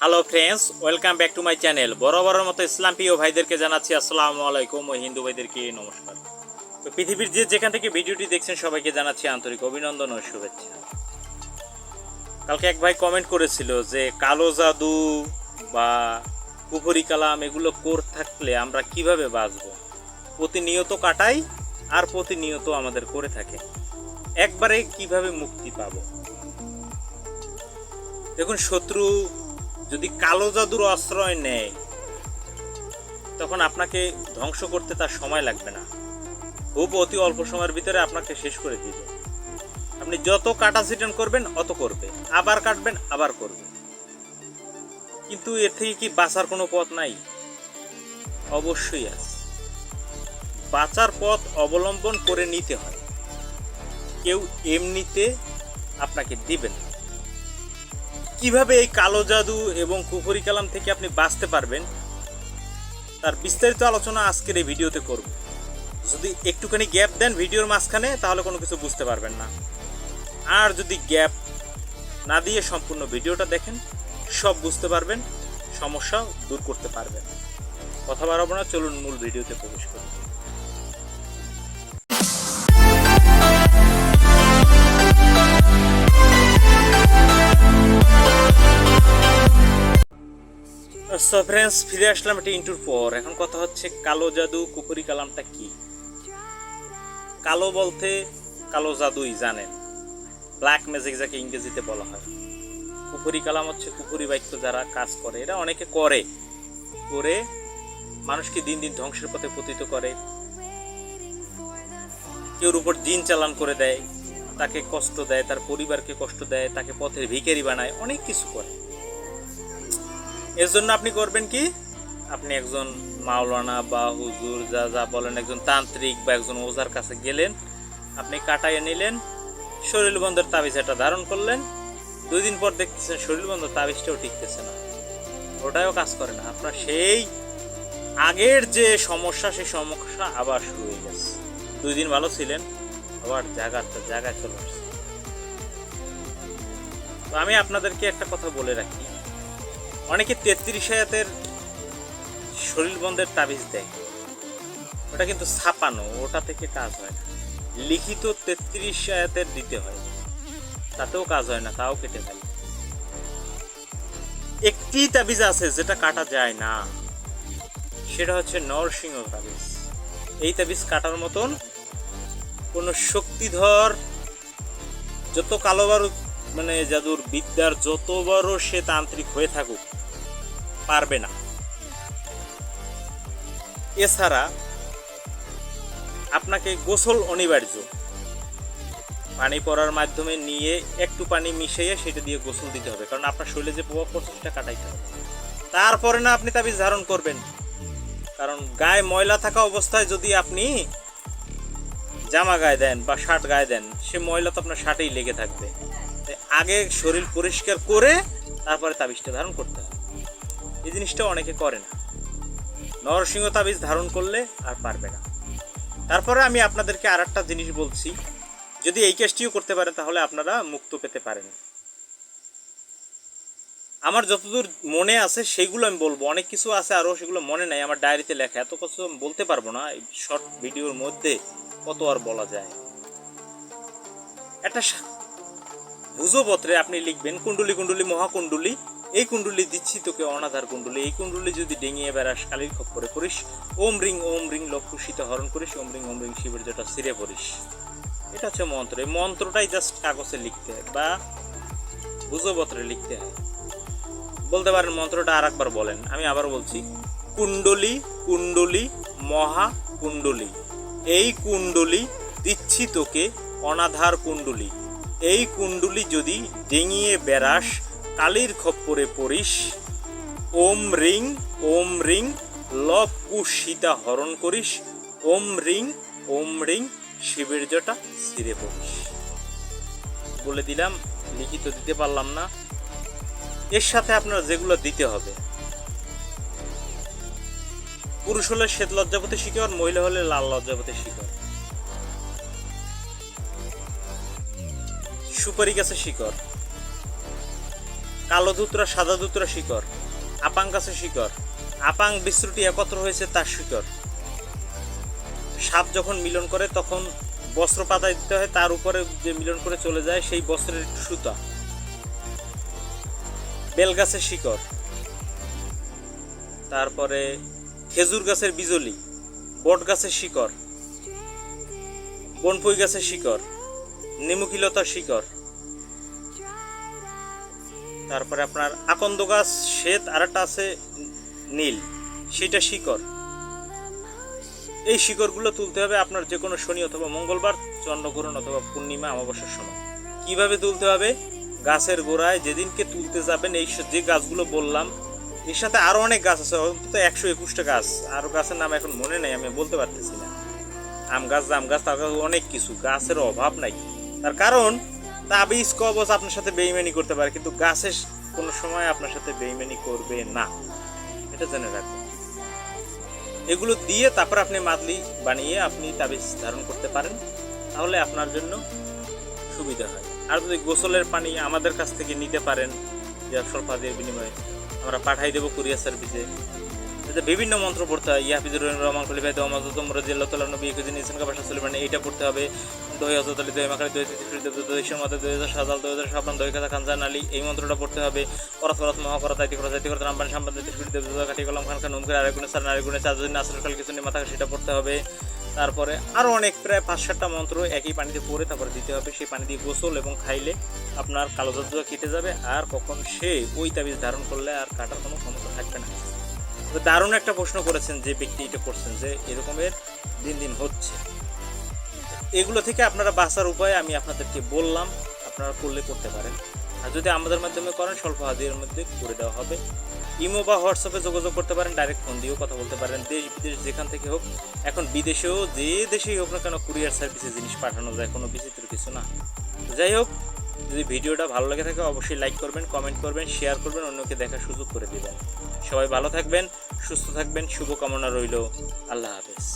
Hello friends welcome back to my channel বরাবরের মতো ইসলাম প্রিয় ভাইদেরকে জানাচ্ছি আসসালামু আলাইকুম ও হিন্দু ভাইদেরকে নমস্কার। তো পৃথিবীর যে যেখান থেকে ভিডিওটি দেখছেন সবাইকে জানাচ্ছি আন্তরিক অভিনন্দন ও শুভেচ্ছা। কালকে এক ভাই কমেন্ট করেছিল যে কালো জাদু বা পুকুরি কালাম এগুলো কোর থাকলে আমরা কীভাবে বাঁচবো? প্রতিনিয়ত কাটাই আর প্রতিনিয়ত আমাদের করে থাকে। একবারে কীভাবে মুক্তি পাবো? দেখুন, শত্রু যদি কালো জাদুর আশ্রয় নেয়, তখন আপনাকে ধ্বংস করতে তার সময় লাগবে না। খুব অতি অল্প সময়ের ভিতরে আপনাকে শেষ করে দিবে। আপনি যত কাটা সিটেন করবেন, অত করবে। আবার কাটবেন, আবার করবেন। কিন্তু এর থেকে কি বাঁচার কোনো পথ নাই? অবশ্যই আছে। বাঁচার পথ অবলম্বন করে নিতে হয়। কেউ এমনিতে আপনাকে দিবেন কীভাবে এই কালো জাদু এবং কুফরি কালাম থেকে আপনি বাঁচতে পারবেন, তার বিস্তারিত আলোচনা আজকের এই ভিডিওতে করব। যদি একটুখানি গ্যাপ দেন ভিডিওর মাঝখানে, তাহলে কোনো কিছু বুঝতে পারবেন না। আর যদি গ্যাপ না দিয়ে সম্পূর্ণ ভিডিওটা দেখেন, সব বুঝতে পারবেন, সমস্যা দূর করতে পারবেন। কথা বাড়াবো না, চলুন মূল ভিডিওতে প্রবেশ করি। সো ফ্রেন্ডস ফিরে আসলাম একটা ইন্টুর পর। এখন কথা হচ্ছে, কালো জাদু কুকুরি কালামটা কি? কালো বলতে কালো জাদুই, জানেন। ব্ল্যাক ম্যাজিক যাকে ইংরেজিতে বলা হয়। কুকুরি কালাম হচ্ছে কুকুরি বাক্য যারা কাজ করে। এরা অনেকে করে। করে মানুষকে দিন দিন ধ্বংসের পথে পতিত করে। কেউর উপর দিন চালান করে দেয়, তাকে কষ্ট দেয়, তার পরিবারকে কষ্ট দেয়, তাকে পথের ভিখারি বানায়, অনেক কিছু করে। এর জন্য আপনি করবেন কি? আপনি একজন মাওলানা বা হুজুর যা যা বলেন, একজন তান্ত্রিক বা একজন ওজার কাছে গেলেন, আপনি কাটাইয়ে নিলেন শরীর বন্ধের তাবিজ এটা ধারণ করলেন, দুই দিন পর দেখতেছেন শরীর বন্ধ তাবিজটাও টিকতেছে না। ওটাও কাজ করে না। আপনার সেই আগের যে সমস্যা, সেই সমস্যা আবার শুরু হয়ে গেছে। দুই দিন ভালো ছিলেন, আবার জায়গাটা জায়গায় চলে আসছে তো আমি আপনাদেরকে একটা কথা বলে রাখি। অনেকে তেত্রিশ আয়াতের শরীর বন্ধের তাবিজ দেয়। ওটা কিন্তু ছাপানো, ওটা থেকে কাজ হয় না। লিখিত তেত্রিশ আয়াতের দিতে হয়। তাতেও কাজ হয় না, তাও কেটে ফেলে একটি তাবিজ আছে যেটা কাটা যায় না। সেটা হচ্ছে নরসিংহ তাবিজ। এই তাবিজ কাটার মতন কোনো শক্তিধর, যত কালো বারুদ মানে জাদুর বিদ্যার যত বড় সে তান্ত্রিক হয়ে থাকুক, পারবে না। এছাড়া আপনাকে গোসল অনিবার্য। পানি পড়ার মাধ্যমে নিয়ে একটু পানি মিশিয়ে সেটা দিয়ে গোসল দিতে হবে, কারণ আপনার শরীরে যে প্রভাব পড়ছে সেটা কাটাইতে হবে। তারপরে না আপনি তাবিজ ধারণ করবেন। কারণ গায়ে ময়লা থাকা অবস্থায় যদি আপনি জামা গায়ে দেন বা শার্ট গায়ে দেন, সে ময়লা তো আপনার শার্টেই লেগে থাকবে। আগে শরীর পরিষ্কার করে তারপরে তাবিজটা ধারণ করতে হবে এই জিনিসটা অনেকে করে না। নরসিংহ তাবিজ ধারণ করলে আর পারবে না। তারপরে আমি আপনাদেরকে আর একটা জিনিস বলছি। যদি এই কাজটিও করতে পারেন, তাহলে আপনারা মুক্ত পেতে পারেন। আমার যতদূর মনে আছে সেগুলো আমি বলব। অনেক কিছু আছে, আরও সেগুলো মনে নাই। আমার ডায়েরিতে লেখা। এত কিছু আমি বলতে পারব না। এই শর্ট ভিডিওর মধ্যে কত আর বলা যায়। একটা ভুজপত্রে আপনি লিখবেন, কুণ্ডুলি কুণ্ডুলি, মহাকুণ্ডুলি। এই কুণ্ডুলি দিচ্ছি তোকে অনাধার কুণ্ডুলি। এই কুণ্ডুলি যদি ডেঙিয়ে বেড়াস কালির খপ্পরে করিস ওম রিং ওম রিং লক্ষুষিত হরণ করিস, ওম রিং ওম রিং, শিবের যেটা সিরে পড়িস। এটা হচ্ছে মন্ত্র। এই মন্ত্রটাই জাস্ট কাগজে লিখতে হয় বা ভুজপত্রে লিখতে হয়। বলতে পারেন মন্ত্রটা আর একবার বলেন। আমি আবার বলছি, কুণ্ডলি কুণ্ডলি মহা কুণ্ডলি এই কুণ্ডলি দিচ্ছি তোকে অনাধার কুণ্ডলি। এই কুণ্ডুলি যদি ডেঙিয়ে বেড়াস, কালির খপ্পরে পড়িস। ওম রিং ওম রিং লব কুশিতা হরণ করিস। ওম রিং ওম রিং, শিবের জটা ছিঁড়ে পড়িস। বলে দিলাম, লিখিত দিতে পারলাম না। এর সাথে আপনার যেগুলো দিতে হবে। পুরুষ হলে শ্বেত লজ্জাপতি শিকড়, মহিলা হলে লাল লজ্জাপতি শিকড়। সুপারি গাছের শিকড়। কালো দুতরা সাদা দুতরা শিকড়। আপাং গাছের শিকড়। আপাং বিশ্রুটি একত্র হয়েছে তার শিকড়। সাপ যখন মিলন করে, তখন বস্ত্র পাতা দিতে হয়, তার উপরে যে মিলন করে চলে যায়, সেই বস্ত্রের সুতা। বেল গাছের শিকড়। তারপরে খেজুর গাছের বিজলি। বট গাছের শিকড়। বনপুই গাছের শিকড়। নিমুকিলতার শিকড়। তারপরে আপনার আকন্দ গাছ, শ্বেত আর একটা আছে নীল, সেটা শিকড়। এই শিকড়গুলো তুলতে হবে আপনার যে কোনো শনি অথবা মঙ্গলবার, চন্দ্রগ্রহণ অথবা পূর্ণিমা, অমাবস্যার সময়। কীভাবে তুলতে হবে? গাছের গোড়ায় যেদিনকে তুলতে যাবেন, এই যে গাছগুলো বললাম, এর সাথে আরও অনেক গাছ আছে, অন্তত একশো একুশটা গাছ। আরও গাছের নাম এখন মনে নেই, আমি বলতে পারতেছি না। আম গাছ, জাম গাছ, তার অনেক কিছু। গাছের অভাব নাই। তার কারণ তাবিজ কবচ আপনার সাথে বেইমানি করতে পারে, কিন্তু গাছের কোনো সময় আপনার সাথে বেইমানি করবে না। এটা জেনে রাখবেন এগুলো দিয়ে তারপর আপনি মাদলি বানিয়ে আপনি তাবিজ ধারণ করতে পারেন, তাহলে আপনার জন্য সুবিধা হয়। আর যদি গোসলের পানি আমাদের কাছ থেকে নিতে পারেন, যে স্বল্পাদের বিনিময়ে আমরা পাঠাই দেবো কুরিয়ার সার্ভিসে এতে বিভিন্ন মন্ত্র পড়তে হয়। ইয়াফিজুর রহমান খলিফাই দোয়া মাজুদম রাজিয়াল্লাহ তাআলা নবী কুজিন ইসলাম কাবাসা এইটা পড়তে হবে। দই হযরত আলী দই মাকারি দই দই সমাদে দই হাজার সাজাল দই হাজার সাবধান দই কথা খানজান, আলী। এই মন্ত্রটা পড়তে হবে। পরত পরত মহাকরা দাইতি করা দাইতি করা রামবান দেব দই কাটি কলম, খান খান নুম করে আরেক গুণে সার আরেক গুণে চার দিন আসর কাল কিছু নিয়ে মাথা সেটা পড়তে হবে। তারপরে আরও অনেক, প্রায় পাঁচ, সাতটা মন্ত্র একই পানিতে পরে তারপরে দিতে হবে। সেই পানি দিয়ে গোসল এবং খাইলে আপনার কালো জাদুয়া কেটে যাবে। আর কখন সে ওই তাবিজ ধারণ করলে আর কাটার কোনো ক্ষমতা থাকবে না। তো দারুণ একটা প্রশ্ন করেছেন যে ব্যক্তি এটা করছেন যে এরকমের দিন দিন হচ্ছে। এগুলো থেকে আপনারা বাঁচার উপায় আমি আপনাদেরকে বললাম, আপনারা করলে করতে পারেন। আর যদি আমাদের মাধ্যমে করেন, স্বল্প হাজির মধ্যে করে দেওয়া হবে। ইমো বা হোয়াটসঅ্যাপে যোগাযোগ করতে পারেন, ডাইরেক্ট ফোন দিয়েও কথা বলতে পারেন। দেশ বিদেশ যেখান থেকে হোক, এখন বিদেশেও যে দেশেই হোক না কেন কুরিয়ার সার্ভিসে জিনিস পাঠানো যায়, কোনো বিচিত্র কিছু না। যাই হোক, যদি ভিডিওটা ভালো লাগে থাকে, অবশ্যই লাইক করবেন, কমেন্ট করবেন, শেয়ার করবেন, অন্যকে দেখার সুযোগ করে দেবেন। সবাই ভালো থাকবেন সুস্থ থাকবেন শুভকামনা রইল। আল্লাহ হাফেজ।